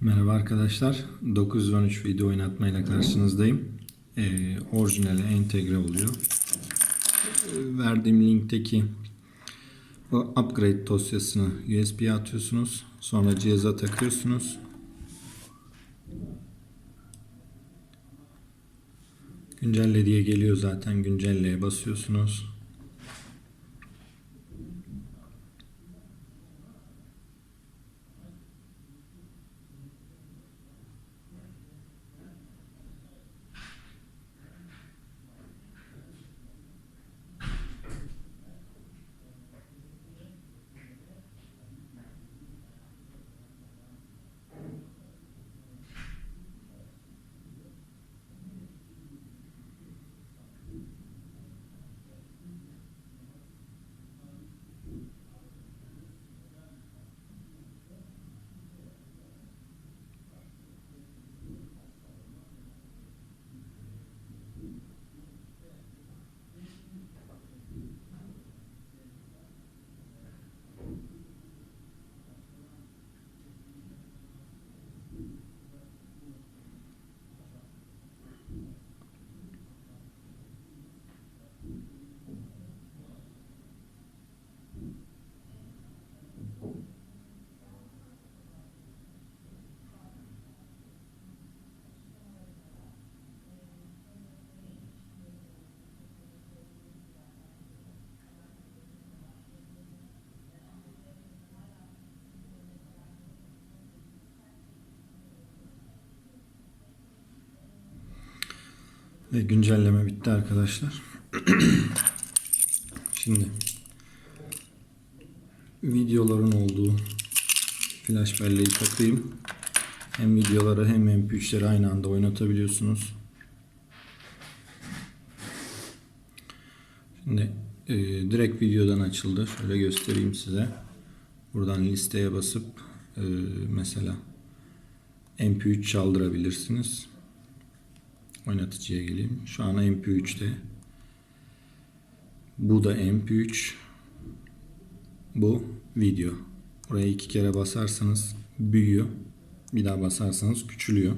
Merhaba arkadaşlar. 913 video oynatmayla karşınızdayım. Ee, orijinale entegre oluyor. Ee, verdiğim linkteki o upgrade dosyasını USB'ye atıyorsunuz. Sonra cihaza takıyorsunuz. Güncelle diye geliyor zaten. Güncelleye basıyorsunuz. Ve güncelleme bitti arkadaşlar. Şimdi videoların olduğu flash belleği takayım. Hem videoları hem mp3'leri aynı anda oynatabiliyorsunuz. Şimdi e, direkt videodan açıldı. Şöyle göstereyim size. Buradan listeye basıp e, mesela mp3 çaldırabilirsiniz oynatıcıya geleyim. Şu an MP3'te. Bu da MP3. Bu video. Buraya iki kere basarsanız büyüyor. Bir daha basarsanız küçülüyor.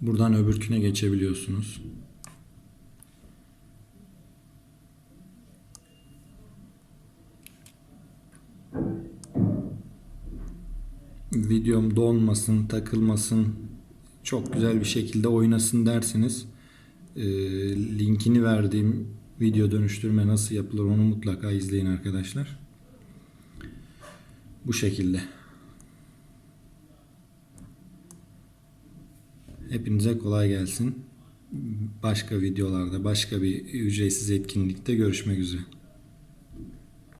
Buradan öbürküne geçebiliyorsunuz. Videom donmasın, takılmasın, çok güzel bir şekilde oynasın derseniz e, linkini verdiğim video dönüştürme nasıl yapılır onu mutlaka izleyin arkadaşlar. Bu şekilde. Hepinize kolay gelsin. Başka videolarda, başka bir ücretsiz etkinlikte görüşmek üzere.